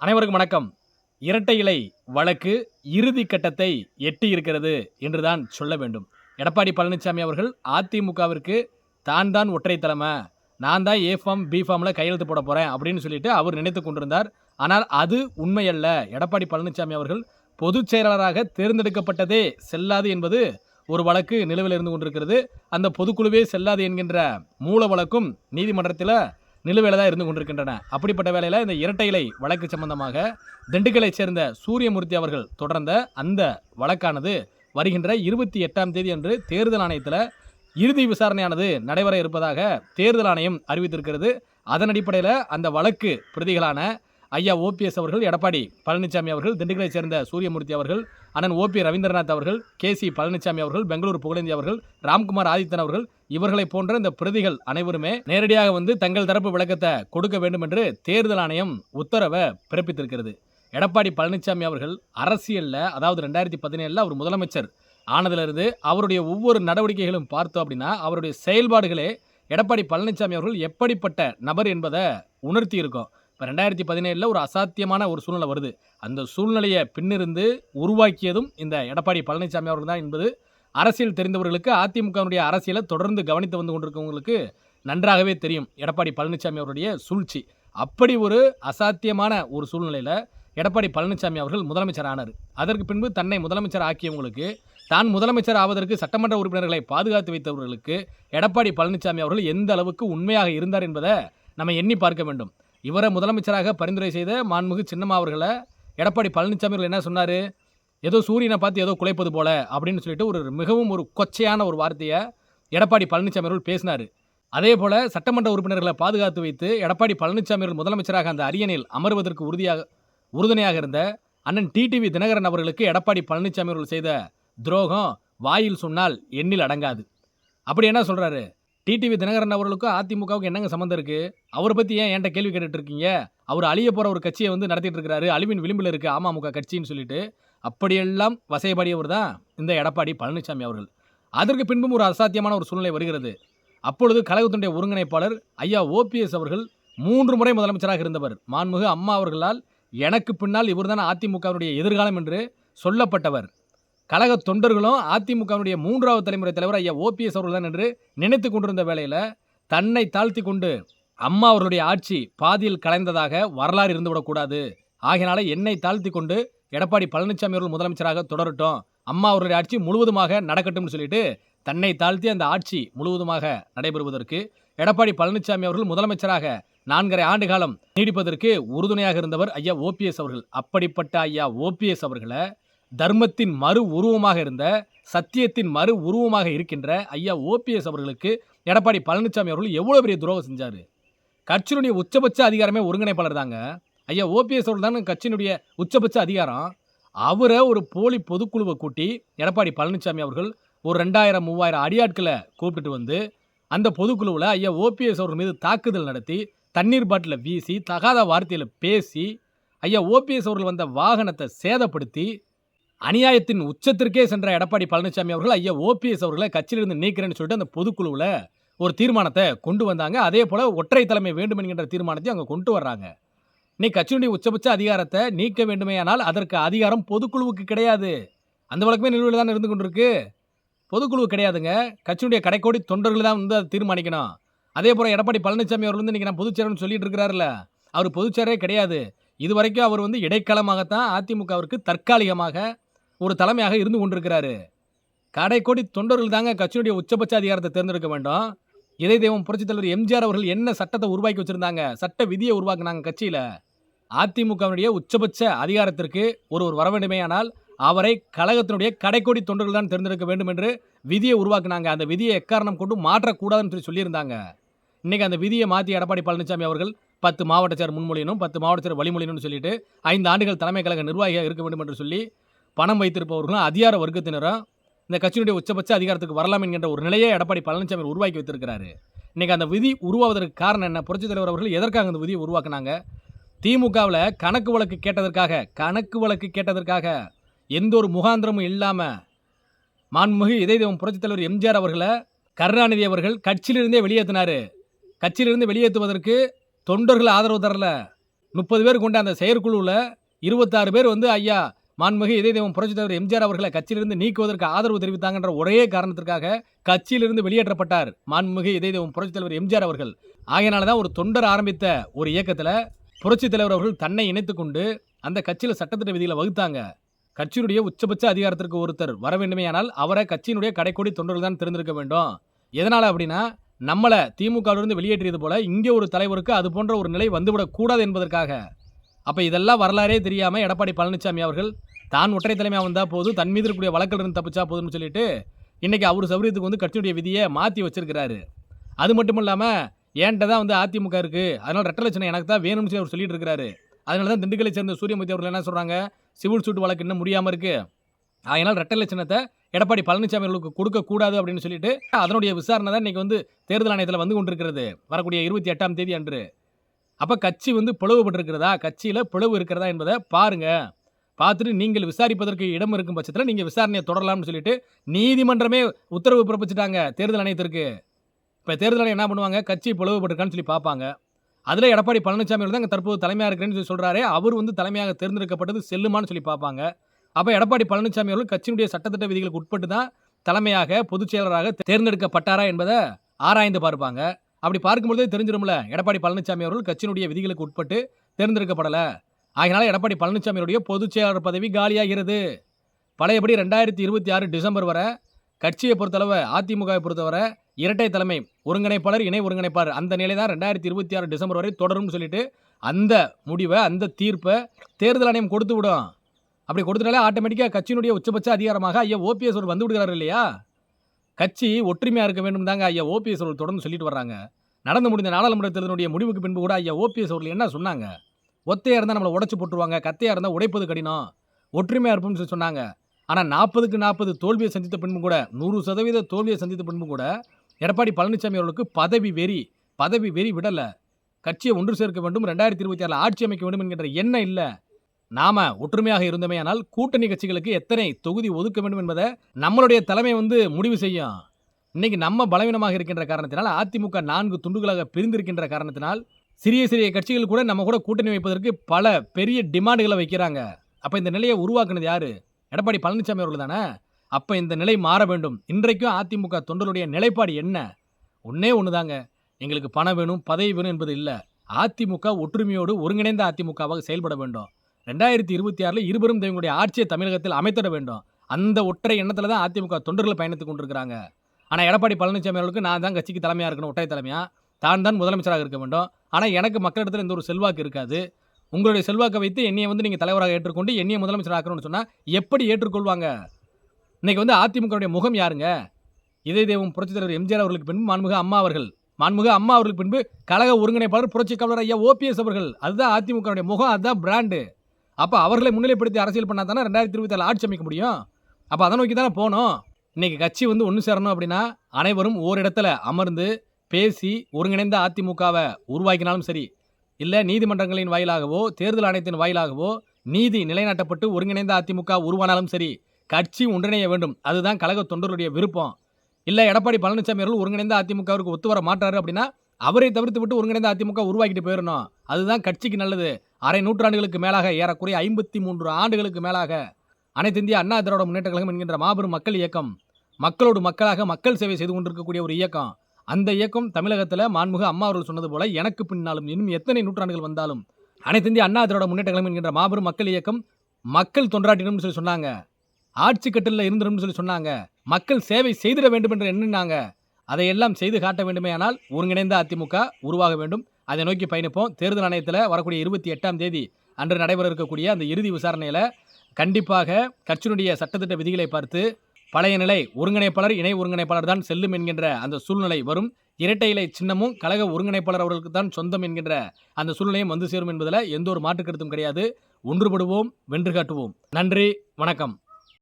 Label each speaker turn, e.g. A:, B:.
A: அனைவருக்கும் வணக்கம். இரட்டை இலை வழக்கு இறுதி கட்டத்தை எட்டி இருக்கிறது என்றுதான் சொல்ல வேண்டும். எடப்பாடி பழனிசாமி அவர்கள் அதிமுகவிற்கு தான் தான் ஒற்றை தலைமை நான் தான் ஏ ஃபார்ம் பி ஃபார்மில் கையெழுத்து போட போகிறேன் அப்படின்னு சொல்லிட்டு அவர் நினைத்து கொண்டிருந்தார். ஆனால் அது உண்மையல்ல. எடப்பாடி பழனிசாமி அவர்கள் பொதுச் செயலாளராக தேர்ந்தெடுக்கப்பட்டதே செல்லாது என்பது ஒரு வழக்கு நிலுவையில் இருந்து கொண்டிருக்கிறது. அந்த பொதுக்குழுவே செல்லாது என்கின்ற மூல வழக்கும் நீதிமன்றத்தில் நிலுவையில் தான் இருந்து கொண்டிருக்கின்றன. அப்படிப்பட்ட வேலையில் இந்த இரட்டை இலை வழக்கு சம்பந்தமாக திண்டுக்கலைச் சேர்ந்த சூரியமூர்த்தி அவர்கள் தொடர்ந்த அந்த வழக்கானது வருகின்ற இருபத்தி எட்டாம் தேதி அன்று தேர்தல் ஆணையத்தில் இறுதி விசாரணையானது நடைபெற இருப்பதாக தேர்தல் ஆணையம் அறிவித்திருக்கிறது. அதன் அடிப்படையில் அந்த வழக்கு பிரதிகளான ஐயா ஓபிஎஸ் அவர்கள் எடப்பாடி பழனிசாமி அவர்கள் திண்டுக்கலைச் சேர்ந்த சூரியமூர்த்தி அவர்கள் அண்ணன் ஓபி ரவீந்திரநாத் அவர்கள் கே சி பழனிசாமி அவர்கள் பெங்களூர் புகழேந்தி அவர்கள் ராம்குமார் ஆதித்தன் அவர்கள் இவர்களை போன்ற இந்த பிரதிகள் அனைவருமே நேரடியாக வந்து தங்கள் தரப்பு விளக்கத்தை கொடுக்க வேண்டும் என்று தேர்தல் ஆணையம் உத்தரவை பிறப்பித்திருக்கிறது. எடப்பாடி பழனிசாமி அவர்கள் அரசியலில் அதாவது ரெண்டாயிரத்தி பதினேழில் அவர் முதலமைச்சர் ஆனதிலிருந்து அவருடைய ஒவ்வொரு நடவடிக்கைகளும் பார்த்தோம் அப்படின்னா அவருடைய செயல்பாடுகளே எடப்பாடி பழனிசாமி அவர்கள் எப்படிப்பட்ட நபர் என்பதை உணர்த்தி இருக்கும் இப்போ ரெண்டாயிரத்தி பதினேழில் ஒரு அசாத்தியமான ஒரு சூழ்நிலை வருது. அந்த சூழ்நிலையை பின்னிருந்து உருவாக்கியதும் இந்த எடப்பாடி பழனிசாமி அவர்கள் தான் என்பது அரசியல் தெரிந்தவர்களுக்கு அதிமுகவுடைய அரசியலை தொடர்ந்து கவனித்து வந்து கொண்டிருக்கவங்களுக்கு நன்றாகவே தெரியும். எடப்பாடி பழனிசாமி அவருடைய சூழ்ச்சி. அப்படி ஒரு அசாத்தியமான ஒரு சூழ்நிலையில் எடப்பாடி பழனிசாமி அவர்கள் முதலமைச்சர் ஆனார் அதற்கு பின்பு தன்னை முதலமைச்சர் ஆக்கியவங்களுக்கு தான் முதலமைச்சர் ஆவதற்கு சட்டமன்ற உறுப்பினர்களை பாதுகாத்து வைத்தவர்களுக்கு எடப்பாடி பழனிசாமி அவர்கள் எந்த அளவுக்கு உண்மையாக இருந்தார் என்பதை நம்ம எண்ணி பார்க்க வேண்டும். இவரை முதலமைச்சராக பரிந்துரை செய்த மாண்புமிகு சின்னம்மா அவர்களை எடப்பாடி பழனிசாமி அவர்கள் என்ன சொன்னார்? ஏதோ சூரியனை பார்த்து ஏதோ குலைப்பது போல அப்படின்னு சொல்லிட்டு ஒரு மிகவும் ஒரு கொச்சையான ஒரு வார்த்தையை எடப்பாடி பழனிசாமி அவர்கள் பேசினார். அதே போல் சட்டமன்ற உறுப்பினர்களை பாதுகாத்து வைத்து எடப்பாடி பழனிசாமி அவர்கள் முதலமைச்சராக அந்த அரியணையில் அமர்வதற்கு உறுதியாக உறுதுணையாக இருந்த அண்ணன் டிடிவி தினகரன் அவர்களுக்கு எடப்பாடி பழனிசாமி அவர்கள் செய்த துரோகம் வாயில் சொன்னால் எண்ணில் அடங்காது. அப்படி என்ன சொல்கிறாரு டிடிவி தினகரன் அவர்களுக்கும் அதிமுகவுக்கு என்னங்க சம்மந்தம் இருக்கு? அவரை பத்தி ஏன் என்கிட்ட கேள்வி கேட்டுட்டு இருக்கீங்க அவர் அழிய போற ஒரு கட்சியை வந்து நடத்திட்டு இருக்காரு அழிவின் விளிம்பில் இருக்கு அமமுக கட்சின்னு சொல்லிட்டு. அப்படியெல்லாம் வசையபாடியவர் தான் இந்த எடப்பாடி பழனிசாமி அவர்கள். அதற்கு பின்பும் ஒரு அசாத்தியமான ஒரு சூழ்நிலை வருகிறது. அப்பொழுது கழகத்தினுடைய ஒருங்கிணைப்பாளர் ஐயா ஓபிஎஸ் அவர்கள் மூன்று முறை முதலமைச்சராக இருந்தவர். மாண்புமிகு அம்மா அவர்களால் எனக்கு பின்னால் இவர்தான் அதிமுகவினுடைய எதிர்காலம் என்று சொல்லப்பட்டவர். கழக தொண்டர்களும் அதிமுகவினுடைய மூன்றாவது தலைமுறை தலைவர் ஐயா ஓபிஎஸ் அவர்கள் தான் என்று நினைத்து கொண்டிருந்த வேளையில் தன்னை தாழ்த்தி கொண்டு அம்மா அவர்களுடைய ஆட்சி பாதியில் கலைந்ததாக வரலாறு இருந்துவிடக்கூடாது ஆகையினால என்னை தாழ்த்தி கொண்டு எடப்பாடி பழனிசாமி அவர்கள் முதலமைச்சராக தொடரட்டும். அம்மா அவருடைய ஆட்சி முழுவதுமாக நடக்கட்டும்னு சொல்லிட்டு தன்னை தாழ்த்தி அந்த ஆட்சி முழுவதுமாக நடைபெறுவதற்கு எடப்பாடி பழனிசாமி அவர்கள் முதலமைச்சராக நான்கரை ஆண்டு காலம் நீடிப்பதற்கு உறுதுணையாக இருந்தவர் ஐயா ஓபிஎஸ் அவர்கள். அப்படிப்பட்ட ஐயா ஓபிஎஸ் அவர்களை தர்மத்தின் மறு உருவமாக இருந்த சத்தியத்தின் மறு உருவமாக இருக்கின்ற ஐயா ஓபிஎஸ் அவர்களுக்கு எடப்பாடி பழனிசாமி அவர்கள் எவ்வளோ பெரிய துரோகம் செஞ்சார்? கட்சியினுடைய உச்சபட்ச அதிகாரமே ஒருங்கிணைப்பாளர் தாங்க. ஐயா ஓபிஎஸ் அவர்கள் தான் கட்சியினுடைய உச்சபட்ச அதிகாரம். அவரை ஒரு போலி பொதுக்குழுவை கூட்டி எடப்பாடி பழனிசாமி அவர்கள் ஒரு ரெண்டாயிரம் மூவாயிரம் அடியாட்களை கூப்பிட்டுட்டு வந்து அந்த பொதுக்குழுவில் ஐயா ஓபிஎஸ் அவர்கள் மீது தாக்குதல் நடத்தி தண்ணீர் பாட்டில் வீசி தகாத வார்த்தையில் பேசி ஐயா ஓபிஎஸ் அவர்கள் வந்த வாகனத்தை சேதப்படுத்தி அநியாயத்தின் உச்சத்திற்கே சென்ற எடப்பாடி பழனிசாமி அவர்கள் ஐயா ஓபிஎஸ் அவர்களை கட்சியிலிருந்து நீக்கிறேன்னு சொல்லிட்டு அந்த பொதுக்குழுவில் ஒரு தீர்மானத்தை கொண்டு வந்தாங்க. அதே போல் ஒற்றை தலைமை வேண்டும் என்கின்ற தீர்மானத்தை அங்கே கொண்டு வர்றாங்க. நீ கட்சியினுடைய உச்சபட்ச அதிகாரத்தை நீக்க வேண்டுமேயானால் அதற்கு அதிகாரம் பொதுக்குழுவுக்கு கிடையாது. அந்த வழக்கமே நிலுவையில் தான் இருந்து கொண்டிருக்கு. பொதுக்குழு கிடையாதுங்க. கட்சியினுடைய கடைக்கோடி தொண்டர்கள் தான் வந்து அதை தீர்மானிக்கணும். அதே போல் எடப்பாடி பழனிசாமி அவர்கள் வந்து இன்றைக்கி நான் பொதுச்சேரன்னு சொல்லிட்டு இருக்கிறாருல அவர் பொதுச்சேரே கிடையாது. இது வரைக்கும் அவர் வந்து இடைக்காலமாகத்தான் அதிமுகவிற்கு தற்காலிகமாக ஒரு தலைமையாக இருந்து கொண்டிருக்கிறாரு. கடைக்கோடி தொண்டர்கள் தாங்க கட்சியினுடைய உச்சபட்ச அதிகாரத்தை தேர்ந்தெடுக்க வேண்டும். இதை தெய்வம் புரட்சித் தலைவர் எம்ஜிஆர் அவர்கள் என்ன சட்டத்தை உருவாக்கி வச்சிருந்தாங்க சட்ட விதியை உருவாக்குனாங்க கட்சியில். அதிமுகவினுடைய உச்சபட்ச அதிகாரத்திற்கு ஒருவர் வர வேண்டுமேயானால் அவரை கழகத்தினுடைய கடைக்கோடி தொண்டர்கள் தான் தேர்ந்தெடுக்க வேண்டும் என்று விதியை உருவாக்குனாங்க. அந்த விதியை எக்காரணம் கொண்டு மாற்றக்கூடாதுன்னு சொல்லி சொல்லியிருந்தாங்க. இன்றைக்கி அந்த விதியை மாற்றி எடப்பாடி பழனிசாமி அவர்கள் பத்து மாவட்ட சேர் முன்மொழியனும் பத்து மாவட்ட சேர் வழிமொழியணும்னு சொல்லிட்டு ஐந்து ஆண்டுகள் தலைமை கழக நிர்வாகியாக இருக்க வேண்டும் என்று சொல்லி பணம் வைத்திருப்பவர்களும் அதிகார வர்க்கத்தினரும் இந்த கட்சியினுடைய உச்சபட்ச அதிகாரத்துக்கு வரலாம் என்கின்ற ஒரு நிலையை எடப்பாடி பழனிசாமி உருவாக்கி வைத்திருக்கிறாரு. இன்றைக்கி அந்த விதி உருவாவதற்கு காரணம் என்ன? புரட்சித் தலைவர் அவர்கள் எதற்காக அந்த விதியை உருவாக்குனாங்க? திமுகவில் கணக்கு வழக்கு கேட்டதற்காக கணக்கு வழக்கு கேட்டதற்காக எந்த ஒரு முகாந்திரமும் இல்லாமல் மாண்புமிகு இதய தெய்வம் புரட்சித் தலைவர் எம்ஜிஆர் அவர்களை கருணாநிதி அவர்கள் கட்சியிலிருந்தே வெளியேற்றினார் கட்சியிலிருந்து வெளியேற்றுவதற்கு தொண்டர்கள் ஆதரவு தரல. முப்பது பேர் கொண்ட அந்த செயற்குழுவில் இருபத்தாறு பேர் வந்து ஐயா மாண்புமிகு இதய தெய்வம் புரட்சித் தலைவர் எம்ஜிஆர் அவர்களை கட்சியிலிருந்து நீக்குவதற்கு ஆதரவு தெரிவித்தாங்கன்ற ஒரே காரணத்திற்காக கட்சியிலிருந்து வெளியேற்றப்பட்டார். மாண்புமிகு இதய தெய்வம் புரட்சித் தலைவர் எம்ஜிஆர் அவர்கள். ஆகையினால தான் ஒரு தொண்டர் ஆரம்பித்த ஒரு இயக்கத்தில் புரட்சித் தலைவர் அவர்கள் தன்னை இணைத்துக்கொண்டு அந்த கட்சியில் சட்டத்திட்ட விதிகளை வகுத்தாங்க. கட்சியினுடைய உச்சபட்ச அதிகாரத்திற்கு ஒருத்தர் வர வேண்டுமேயானால் அவரை கட்சியினுடைய கடைக்கோடி தொண்டர்கள் தான் தெரிந்திருக்க வேண்டும். எதனால் அப்படின்னா நம்மளை திமுகவிலிருந்து வெளியேற்றியது போல இங்கே ஒரு தலைவருக்கு அது போன்ற ஒரு நிலை வந்துவிடக்கூடாது என்பதற்காக. அப்போ இதெல்லாம் வரலாறே தெரியாமல் எடப்பாடி பழனிசாமி அவர்கள் தான் ஒற்றை தலைமையாக வந்தால் போதும் தன் மீது இருக்கக்கூடிய வழக்கில் இருந்து தப்பிச்சா போதும்னு சொல்லிட்டு இன்றைக்கி அவர் சௌரியத்துக்கு வந்து கட்சியுடைய விதியை மாற்றி வச்சிருக்கிறாரு. அது மட்டும் இல்லாமல் ஏன்ட்ட தான் வந்து அதிமுக இருக்குது அதனால் ரெட்டை லட்சணம் எனக்கு தான் வேணும்னு சொல்லி அவர் சொல்லிட்டு இருக்கிறாரு அதனால தான் திண்டுக்கலை சேர்ந்த சூரியமூர்த்தி அவர்கள் என்ன சொல்கிறாங்க சிவில் சூட்டு வழக்கு இன்னும் முடியாமல் இருக்குது அதனால் ரெட்டை லட்சணத்தை எடப்பாடி பழனிசாமி அவர்களுக்கு கொடுக்கக்கூடாது அப்படின்னு சொல்லிட்டு அதனுடைய விசாரணை தான் இன்றைக்கி வந்து தேர்தல் ஆணையத்தில் வந்து கொண்டிருக்கிறது. வரக்கூடிய இருபத்தி எட்டாம் தேதி அன்று. அப்போ கட்சி வந்து பிளவுபட்டிருக்கிறதா? கட்சியில் பிளவு இருக்கிறதா என்பதை பாருங்கள் பார்த்துட்டு நீங்கள் விசாரிப்பதற்கு இடம் இருக்கும் பட்சத்தில் நீங்கள் விசாரணையை தொடரலாம்னு சொல்லிட்டு நீதிமன்றமே உத்தரவு பிறப்பிச்சிட்டாங்க தேர்தல் ஆணையத்திற்கு. இப்போ தேர்தல் ஆணையம் என்ன பண்ணுவாங்க? கட்சி பிளவுபட்டிருக்கான்னு சொல்லி பார்ப்பாங்க. அதில் எடப்பாடி பழனிசாமி அவர்கள் தான் தற்போது தலைமையாக இருக்கிறேன்னு சொல்லி சொல்கிறாரு அவர் வந்து தலைமையாக தேர்ந்தெடுக்கப்பட்டது செல்லுமான்னு சொல்லி பார்ப்பாங்க. அப்போ எடப்பாடி பழனிசாமி அவர்கள் கட்சியினுடைய சட்டத்திட்ட விதிகளுக்கு உட்பட்டு தான் தலைமையாக பொதுச் செயலராக தேர்ந்தெடுக்கப்பட்டாரா என்பதை ஆராய்ந்து பார்ப்பாங்க. அப்படி பார்க்கும்பொழுதே தெரிஞ்சிடும்ல எடப்பாடி பழனிசாமி அவர்கள் கட்சியினுடைய விதிகளுக்கு உட்பட்டு தேர்ந்தெடுக்கப்படலை. ஆகினால எடப்பாடி பழனிசாமியுடைய பொதுச் செயலாளர் பதவி காலியாகிறது. பழையபடி ரெண்டாயிரத்தி இருபத்தி ஆறு டிசம்பர் வரை கட்சியை பொறுத்தளவு அதிமுகவை பொறுத்தவரை இரட்டை தலைமை ஒருங்கிணைப்பாளர் இணை ஒருங்கிணைப்பாளர் அந்த நிலை தான் ரெண்டாயிரத்தி இருபத்தி ஆறு டிசம்பர் வரை தொடரும்னு சொல்லிட்டு அந்த முடிவை அந்த தீர்ப்பை தேர்தல் ஆணையம் கொடுத்து விடும். அப்படி கொடுத்தனாலே ஆட்டோமேட்டிக்காக கட்சியினுடைய உச்சபட்ச அதிகாரமாக ஐயா ஓபிஎஸ் அவர் வந்து விடுகிறார் இல்லையா? கட்சி ஒற்றுமையாக இருக்க வேண்டும் தாங்க ஐயா ஓபிஎஸ் அவர்கள் தொடர்ந்து சொல்லிட்டு வர்றாங்க. நடந்து முடிந்த நாடாளுமன்ற தேர்தலுடைய முடிவுக்கு பின்பு கூட ஐயா ஓபிஎஸ் அவர்கள் என்ன சொன்னாங்க? ஒத்தையாக இருந்தால் நம்மளை உடச்சி போட்டுருவாங்க கத்தையாக இருந்தால் உடைப்பது கடினம். ஒற்றுமையாக இருப்போம்னு சொல்லி சொன்னாங்க. ஆனால் நாற்பதுக்கு நாற்பது தோல்வியை சந்தித்த பின்பும் கூட நூறு சதவீத தோல்வியை சந்தித்த பின்பும் கூட எடப்பாடி பழனிசாமி அவர்களுக்கு பதவி வெறி பதவி வெறி விடலை. கட்சியை ஒன்று சேர்க்க வேண்டும் ரெண்டாயிரத்தி இருபத்தி ஆறில் ஆட்சி அமைக்க வேண்டும் என்கின்ற எண்ணம் இல்லை. நாம ஒற்றுமையாக இருந்தமையானால் ஆனால் கூட்டணி கட்சிகளுக்கு எத்தனை தொகுதி ஒதுக்க வேண்டும் என்பதை நம்மளுடைய தலைமை வந்து முடிவு செய்யும். இன்னைக்கு நம்ம பலவீனமாக இருக்கின்ற காரணத்தினால் அதிமுக நான்கு துண்டுகளாக பிரிந்திருக்கின்ற காரணத்தினால் சிறிய சிறிய கட்சிகள் கூட நம்ம கூட கூட்டணி வைப்பதற்கு பல பெரிய டிமாண்டுகளை வைக்கிறாங்க. அப்போ இந்த நிலையை உருவாக்குனது யார்? எடப்பாடி பழனிசாமி அவர்கள் தானே? அப்போ இந்த நிலை மாற வேண்டும். இன்றைக்கும் அதிமுக தொண்டருடைய நிலைப்பாடு என்ன? ஒன்றே ஒன்று தாங்க எங்களுக்கு பணம் வேணும் பதவி வேணும் என்பது இல்லை. அதிமுக ஒற்றுமையோடு ஒருங்கிணைந்த அதிமுகவாக செயல்பட வேண்டும். ரெண்டாயிரத்தி இருபத்தி ஆறில் இருவரும் தங்களுடைய ஆட்சியை தமிழகத்தில் அமைத்திட வேண்டும். அந்த ஒற்றை எண்ணத்தில் தான் அதிமுக தொண்டர்கள் பயணித்துக் கொண்டிருக்கிறாங்க. ஆனால் எடப்பாடி பழனிசாமி அவர்களுக்கு நான் தான் கட்சிக்கு தலைமையாக இருக்கணும் ஒற்றை தலைமையாக தான் தான் முதலமைச்சராக இருக்க வேண்டும். ஆனால் எனக்கு மக்களிடத்தில் எந்த ஒரு செல்வாக்கு இருக்காது. உங்களுடைய செல்வாக்கை வைத்து என்னையை வந்து நீங்கள் தலைவராக ஏற்றுக்கொண்டு என்னையை முதலமைச்சர் ஆக்கணும்னு சொன்னால் எப்படி ஏற்றுக்கொள்வாங்க? இன்னைக்கு வந்து அதிமுகவுடைய முகம் யாருங்க? இதய தெய்வம் புரட்சித் தலைவர் எம்ஜிஆர் அவர்களுக்கு பின்பு மாண்புக அம்மா அவர்கள். மாண்புக அம்மா அவர்களுக்கு பின்பு கழக ஒருங்கிணைப்பாளர் புரட்சி கவலர் ஐயா ஓபிஎஸ் அவர்கள். அதுதான் அதிமுகவுடைய முகம் அதுதான் பிராண்டு அப்போ அவர்களை முன்னிலைப்படுத்தி அரசியல் பண்ணால் தானே ரெண்டாயிரத்தி இருபத்தி ஆட்சி அமைக்க முடியும்? அப்போ அதை நோக்கி தானே போகணும் இன்றைக்கி கட்சி வந்து ஒன்று சேரணும் அப்படின்னா அனைவரும் ஓரிடத்துல அமர்ந்து பேசி ஒருங்கிணைந்த அதிமுகவை உருவாக்கினாலும் சரி இல்லை நீதிமன்றங்களின் வாயிலாகவோ தேர்தல் ஆணையத்தின் வாயிலாகவோ நீதி நிலைநாட்டப்பட்டு ஒருங்கிணைந்த அதிமுக உருவானாலும் சரி கட்சி ஒன்றிணைய வேண்டும். அதுதான் கழக தொண்டர்களுடைய விருப்பம். இல்லை எடப்பாடி பழனிசாமி அவர்கள் ஒருங்கிணைந்த அதிமுகவிற்கு ஒத்து வர மாட்டாரு அப்படின்னா அவரை தவிர்த்து விட்டு ஒருங்கிணைந்த அதிமுக உருவாக்கிட்டு போயிடணும் அதுதான் கட்சிக்கு நல்லது. அரை நூற்றாண்டுகளுக்கு மேலாக ஏறக்குறைய ஐம்பத்தி மூன்று ஆண்டுகளுக்கு மேலாக அனைத்து இந்திய அண்ணா திராவிட முன்னேற்ற கழகம் என்கின்ற மாபெரும் மக்கள் இயக்கம் மக்களோடு மக்களாக மக்கள் சேவை செய்து கொண்டிருக்கக்கூடிய ஒரு இயக்கம். அந்த இயக்கம் தமிழகத்தில் மாண்புக அம்மா அவர்கள் சொன்னது போல எனக்கு பின்னாலும் இன்னும் எத்தனை நூற்றாண்டுகள் வந்தாலும் அனைத்து இந்திய அண்ணா திராவிட முன்னேற்ற கழகம் என்கின்ற மாபெரும் மக்கள் இயக்கம் மக்கள் தொண்டாட்டினும்னு சொல்லி சொன்னாங்க. ஆட்சி கட்டிலில் இருந்திரும்னு சொல்லி சொன்னாங்க. மக்கள் சேவை செய்திட வேண்டும் என்று எண்ணினாங்க. அதையெல்லாம் செய்து காட்ட வேண்டுமேயானால் ஒருங்கிணைந்த அதிமுக உருவாக வேண்டும். அதை நோக்கி பயணிப்போம். தேர்தல் ஆணையத்தில் வரக்கூடிய இருபத்தி எட்டாம் தேதி அன்று நடைபெற இருக்கக்கூடிய அந்த இறுதி விசாரணையில் கண்டிப்பாக கட்சியினுடைய சட்டத்திட்ட விதிகளை பார்த்து பழைய நிலை ஒருங்கிணைப்பாளர் இணை ஒருங்கிணைப்பாளர் தான் செல்லும் என்கின்ற அந்த சூழ்நிலை வரும். இரட்டை இலை சின்னமும் கழக ஒருங்கிணைப்பாளர் அவர்களுக்கு தான் சொந்தம் என்கின்ற அந்த சூழ்நிலையும் வந்து சேரும் என்பதில் எந்த ஒரு மாற்றுக்கருத்தும் கிடையாது. ஒன்றுபடுவோம் வென்று காட்டுவோம். நன்றி வணக்கம்.